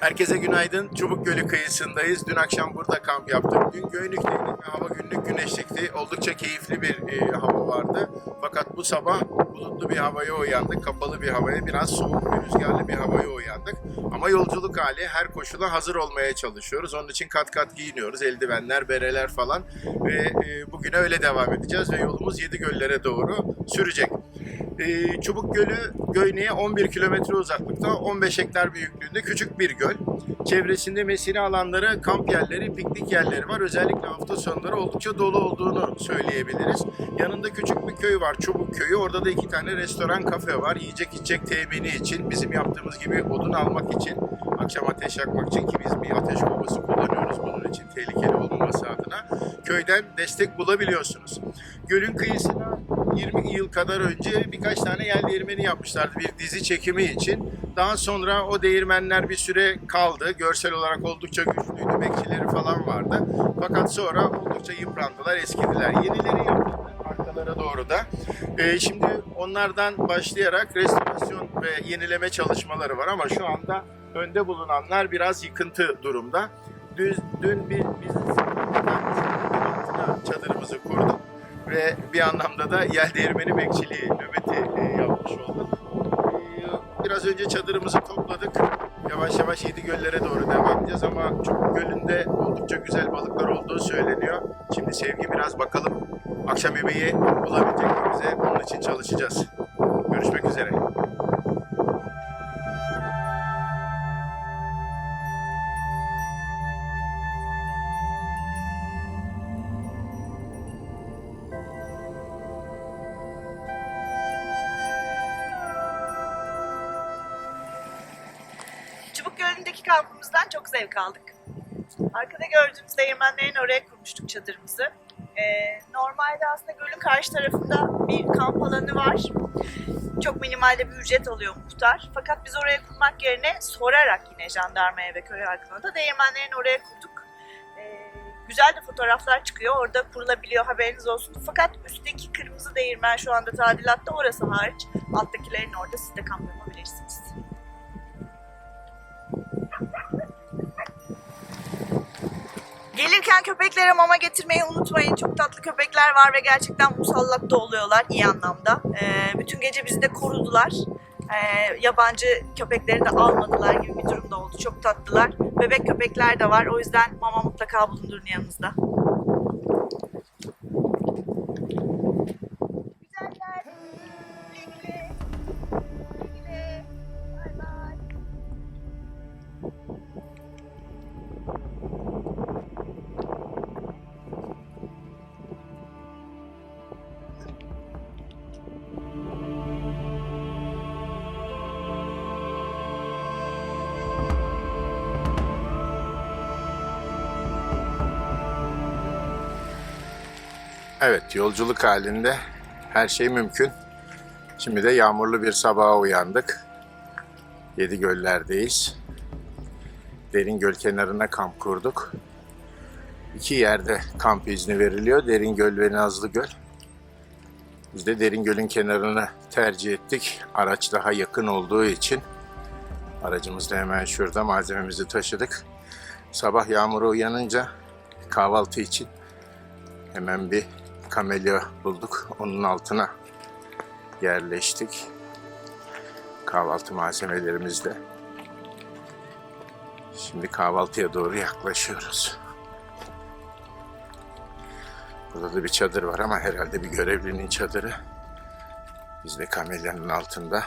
Herkese günaydın. Çubuk Gölü kıyısındayız. Dün akşam burada kamp yaptık. Dün Göynük'teydik ve hava günlük güneşlikti. Oldukça keyifli bir e, hava vardı. Fakat bu sabah bulutlu bir havaya uyandık. Kapalı bir havaya, biraz soğuk ve rüzgarlı bir havaya uyandık. Ama yolculuk hali her koşula hazır olmaya çalışıyoruz. Onun için kat kat giyiniyoruz. Eldivenler, bereler falan. Ve e, bugüne öyle devam edeceğiz ve yolumuz Yedi Göllere doğru sürecek. E, Çubuk Gölü Göynek'e 11 kilometre uzaklıkta, 15 hektar büyüklüğünde küçük bir göl. Çevresinde mesire alanları, kamp yerleri, piknik yerleri var. Özellikle hafta sonları oldukça dolu olduğunu söyleyebiliriz. Yanında küçük bir köy var, Çubuk Köyü. Orada da iki tane restoran, kafe var. Yiyecek içecek temini için, bizim yaptığımız gibi odun almak için, akşam ateş yakmak için ki biz bir ateş kovası kullanıyoruz bunun için tehlikeli olmaması adına. Köyden destek bulabiliyorsunuz. Gölün kıyısına 20 yıl kadar önce birkaç tane yel değirmeni yapmışlardı bir dizi çekimi için. Daha sonra o değirmenler bir süre kaldı. Görsel olarak oldukça güçlüydü. Bekçileri falan vardı. Fakat sonra oldukça yıprandılar, eskidiler. Yenileri yapıldı arkalara doğru da. Ee, şimdi onlardan başlayarak restorasyon ve yenileme çalışmaları var ama şu anda önde bulunanlar biraz yıkıntı durumda. Düz, dün bir biz çadırımızı kurduk ve bir anlamda da yel değirmeni bekçiliği nöbeti e, yapmış olduk. E, Biraz önce çadırımızı topladık. Yavaş yavaş yedi göllere doğru devam edeceğiz ama Çubuk Gölü'nde oldukça güzel balıklar olduğu söyleniyor. Şimdi Sevgi biraz bakalım akşam yemeği bulabilecek mi bize? Onun için çalışacağız. Görüşmek üzere. Gölü'ndeki kampımızdan çok zevk aldık. Arkada gördüğünüz değirmenlerin oraya kurmuştuk çadırımızı. Ee, normalde aslında gölün karşı tarafında bir kamp alanı var. Çok minimalde bir ücret alıyor muhtar. Fakat biz oraya kurmak yerine sorarak yine jandarmaya ve köy halkına da değirmenlerin oraya kurduk. Ee, güzel de fotoğraflar çıkıyor. Orada kurulabiliyor haberiniz olsun. Fakat üstteki kırmızı değirmen şu anda tadilatta orası hariç. Alttakilerin orada siz de kamp yapabilirsiniz. Gelirken köpeklere mama getirmeyi unutmayın. Çok tatlı köpekler var ve gerçekten musallat da oluyorlar iyi anlamda. Ee, bütün gece bizi de korudular. Ee, yabancı köpekleri de almadılar gibi bir durum da oldu. Çok tatlılar. Bebek köpekler de var. O yüzden mama mutlaka bulundurun yanınızda. Güzeller. Evet, yolculuk halinde her şey mümkün. Şimdi de yağmurlu bir sabaha uyandık. Yedi göllerdeyiz. Derin göl kenarına kamp kurduk. İki yerde kamp izni veriliyor. Derin Göl ve Nazlı Göl. Biz de Derin Göl'ün kenarını tercih ettik. Araç daha yakın olduğu için. Aracımız da hemen şurada malzememizi taşıdık. Sabah yağmuru uyanınca kahvaltı için hemen bir kamelya bulduk. Onun altına yerleştik. Kahvaltı malzemelerimiz de. Şimdi kahvaltıya doğru yaklaşıyoruz. Burada da bir çadır var ama herhalde bir görevlinin çadırı. Biz de kamelyanın altında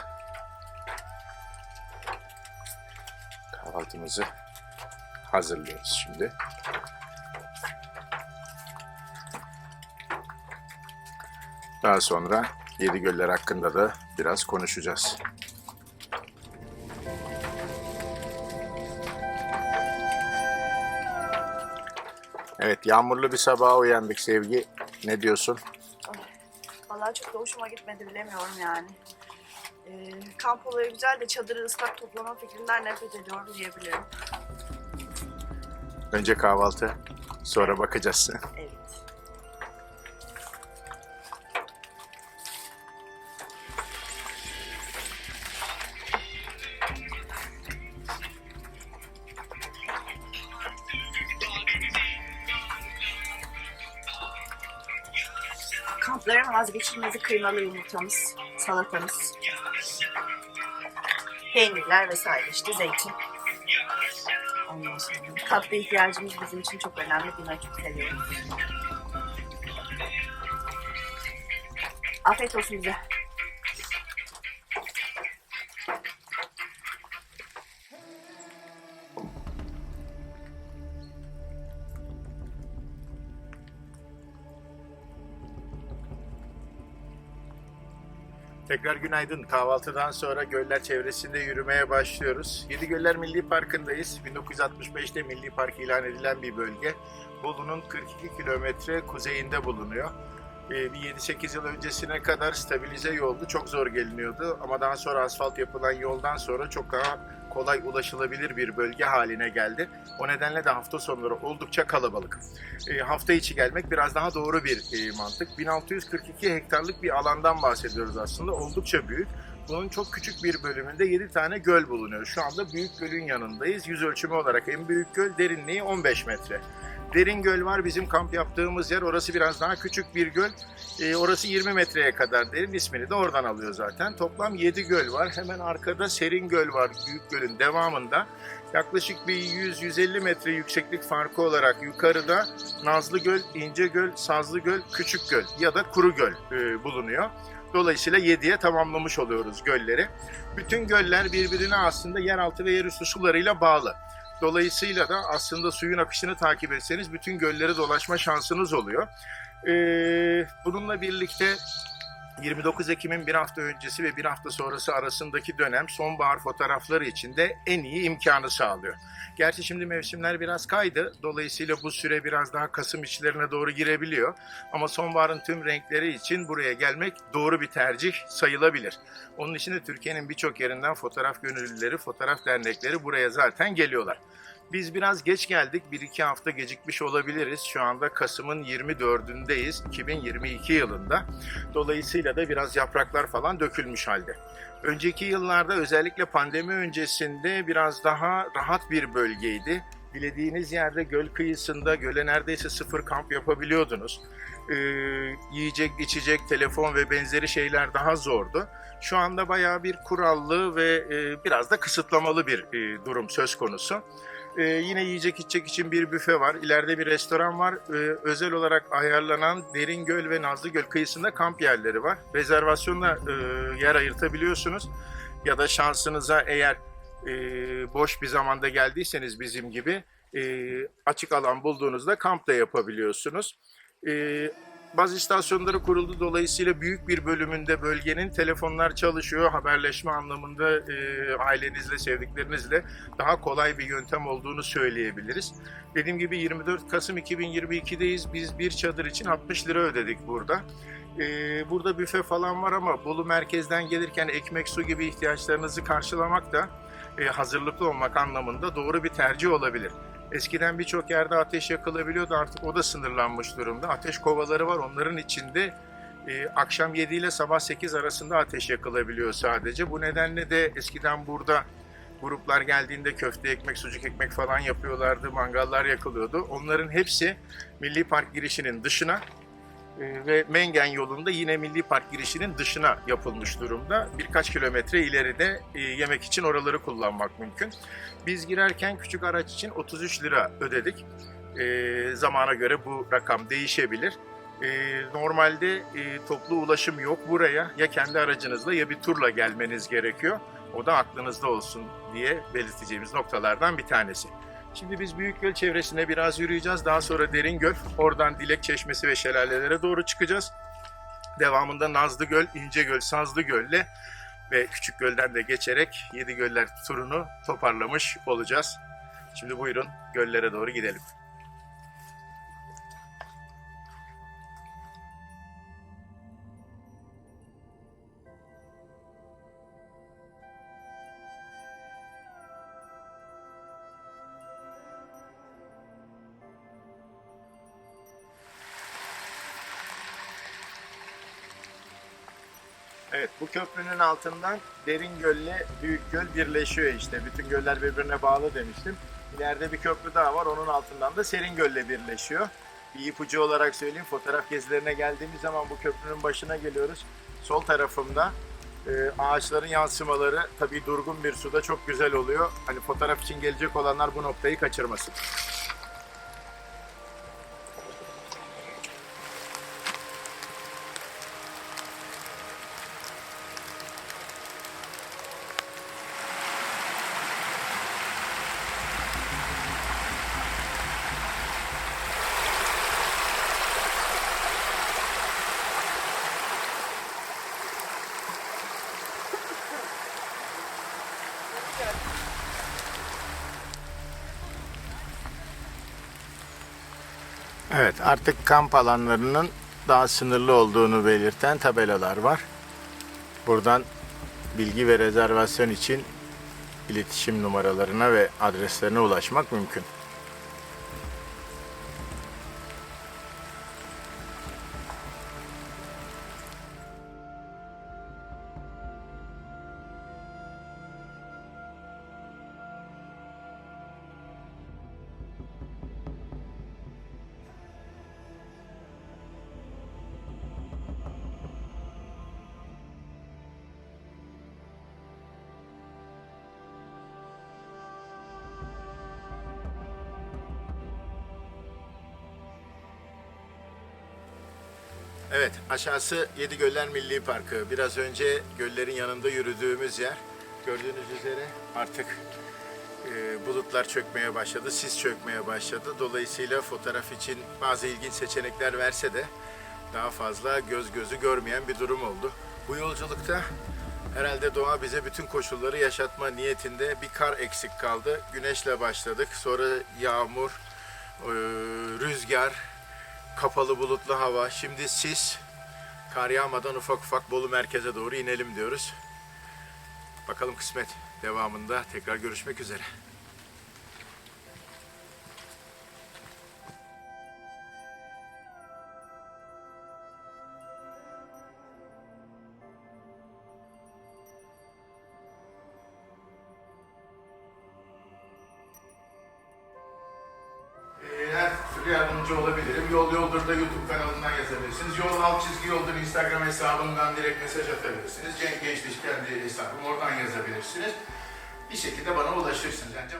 kahvaltımızı hazırlıyoruz şimdi. Daha sonra Yedi Göller hakkında da biraz konuşacağız. Evet, yağmurlu bir sabaha uyandık Sevgi. Ne diyorsun? Vallahi çok da hoşuma gitmedi bilemiyorum yani. Ee, kamp olayı güzel de çadırı ıslak toplama fikrinden nefret ediyorum diyebilirim. Önce kahvaltı, sonra bakacağız. Evet. Vazgeçilmezi kıymalı yumurtamız, salatamız, peynirler vesaire işte zeytin. Ondan sonra tatlı ihtiyacımız bizim için çok önemli. Bunları çok seviyorum. Afiyet olsun bize. Tekrar günaydın. Kahvaltıdan sonra göller çevresinde yürümeye başlıyoruz. Yedi Göller Milli Parkı'ndayız. 1965'te Milli Park ilan edilen bir bölge. Bolu'nun 42 kilometre kuzeyinde bulunuyor. Ee, Bir 7-8 yıl öncesine kadar stabilize yoldu. Çok zor geliniyordu. Ama daha sonra asfalt yapılan yoldan sonra çok daha kolay ulaşılabilir bir bölge haline geldi. O nedenle de hafta sonları oldukça kalabalık. E, hafta içi gelmek biraz daha doğru bir e, mantık. 1642 hektarlık bir alandan bahsediyoruz aslında. Oldukça büyük. Bunun çok küçük bir bölümünde 7 tane göl bulunuyor. Şu anda Büyük Göl'ün yanındayız. Yüz ölçümü olarak en büyük göl derinliği 15 metre. Derin göl var bizim kamp yaptığımız yer. Orası biraz daha küçük bir göl. E, orası 20 metreye kadar derin. ismini de oradan alıyor zaten. Toplam 7 göl var. Hemen arkada Serin Göl var Büyük Göl'ün devamında. Yaklaşık bir 100-150 metre yükseklik farkı olarak yukarıda Nazlı Göl, İnce Göl, Sazlı Göl, Küçük Göl ya da Kuru Göl e, bulunuyor. Dolayısıyla 7'ye tamamlamış oluyoruz gölleri. Bütün göller birbirine aslında yeraltı ve yerüstü sularıyla bağlı. Dolayısıyla da aslında suyun akışını takip etseniz bütün gölleri dolaşma şansınız oluyor. Ee, bununla birlikte 29 Ekim'in bir hafta öncesi ve bir hafta sonrası arasındaki dönem sonbahar fotoğrafları için de en iyi imkanı sağlıyor. Gerçi şimdi mevsimler biraz kaydı. Dolayısıyla bu süre biraz daha Kasım içlerine doğru girebiliyor. Ama sonbaharın tüm renkleri için buraya gelmek doğru bir tercih sayılabilir. Onun için de Türkiye'nin birçok yerinden fotoğraf gönüllüleri, fotoğraf dernekleri buraya zaten geliyorlar. Biz biraz geç geldik. 1-2 hafta gecikmiş olabiliriz. Şu anda Kasım'ın 24'ündeyiz. 2022 yılında. Dolayısıyla da biraz yapraklar falan dökülmüş halde. Önceki yıllarda özellikle pandemi öncesinde biraz daha rahat bir bölgeydi. Dilediğiniz yerde göl kıyısında göle neredeyse sıfır kamp yapabiliyordunuz. Ee, yiyecek, içecek, telefon ve benzeri şeyler daha zordu. Şu anda bayağı bir kurallı ve e, biraz da kısıtlamalı bir e, durum söz konusu. Ee, yine yiyecek içecek için bir büfe var. İleride bir restoran var. Ee, özel olarak ayarlanan Deringöl ve Nazlıgöl kıyısında kamp yerleri var. Rezervasyonla e, yer ayırtabiliyorsunuz. Ya da şansınıza eğer e, boş bir zamanda geldiyseniz bizim gibi e, açık alan bulduğunuzda kamp da yapabiliyorsunuz. E, Baz istasyonları kuruldu. Dolayısıyla büyük bir bölümünde bölgenin telefonlar çalışıyor. Haberleşme anlamında e, ailenizle, sevdiklerinizle daha kolay bir yöntem olduğunu söyleyebiliriz. Dediğim gibi 24 Kasım 2022'deyiz. Biz bir çadır için 60 lira ödedik burada. E, burada büfe falan var ama Bolu merkezden gelirken ekmek, su gibi ihtiyaçlarınızı karşılamak da e, hazırlıklı olmak anlamında doğru bir tercih olabilir. Eskiden birçok yerde ateş yakılabiliyordu artık o da sınırlanmış durumda. Ateş kovaları var onların içinde e, akşam 7 ile sabah 8 arasında ateş yakılabiliyor sadece. Bu nedenle de eskiden burada gruplar geldiğinde köfte ekmek, sucuk ekmek falan yapıyorlardı, mangallar yakılıyordu. Onların hepsi Milli Park girişinin dışına ve Mengen yolunda yine Milli Park girişinin dışına yapılmış durumda. Birkaç kilometre ileride e, yemek için oraları kullanmak mümkün. Biz girerken küçük araç için 33 lira ödedik. E, zamana göre bu rakam değişebilir. E, normalde e, toplu ulaşım yok buraya. Ya kendi aracınızla ya bir turla gelmeniz gerekiyor. O da aklınızda olsun diye belirteceğimiz noktalardan bir tanesi. Şimdi biz Büyükgöl çevresine biraz yürüyeceğiz. Daha sonra Deringöl, oradan Dilek Çeşmesi ve şelalelere doğru çıkacağız. Devamında Nazlıgöl, İncegöl, Sazlıgöl'le ve Küçük Göl'den de geçerek Yedi Göller turunu toparlamış olacağız. Şimdi buyurun göllere doğru gidelim. Evet bu köprünün altından Derin Göl'le Büyük Göl birleşiyor işte. Bütün göller birbirine bağlı demiştim. İleride bir köprü daha var onun altından da Serin Göl'le birleşiyor. Bir ipucu olarak söyleyeyim. Fotoğraf gezilerine geldiğimiz zaman bu köprünün başına geliyoruz. Sol tarafımda e, ağaçların yansımaları tabii durgun bir suda çok güzel oluyor. Hani fotoğraf için gelecek olanlar bu noktayı kaçırmasın. Evet artık kamp alanlarının daha sınırlı olduğunu belirten tabelalar var. Buradan bilgi ve rezervasyon için iletişim numaralarına ve adreslerine ulaşmak mümkün. Evet, aşağısı Yedi Göller Milli Parkı. Biraz önce göllerin yanında yürüdüğümüz yer. Gördüğünüz üzere artık e, bulutlar çökmeye başladı, sis çökmeye başladı. Dolayısıyla fotoğraf için bazı ilginç seçenekler verse de daha fazla göz gözü görmeyen bir durum oldu. Bu yolculukta herhalde doğa bize bütün koşulları yaşatma niyetinde bir kar eksik kaldı. Güneşle başladık, sonra yağmur, e, rüzgar, kapalı bulutlu hava. Şimdi sis, kar yağmadan ufak ufak Bolu merkeze doğru inelim diyoruz. Bakalım kısmet. Devamında tekrar görüşmek üzere. Hesabımdan direkt mesaj atabilirsiniz. Cenk Gençlik kendi hesabım oradan yazabilirsiniz. Bir şekilde bana ulaşırsınız. Yani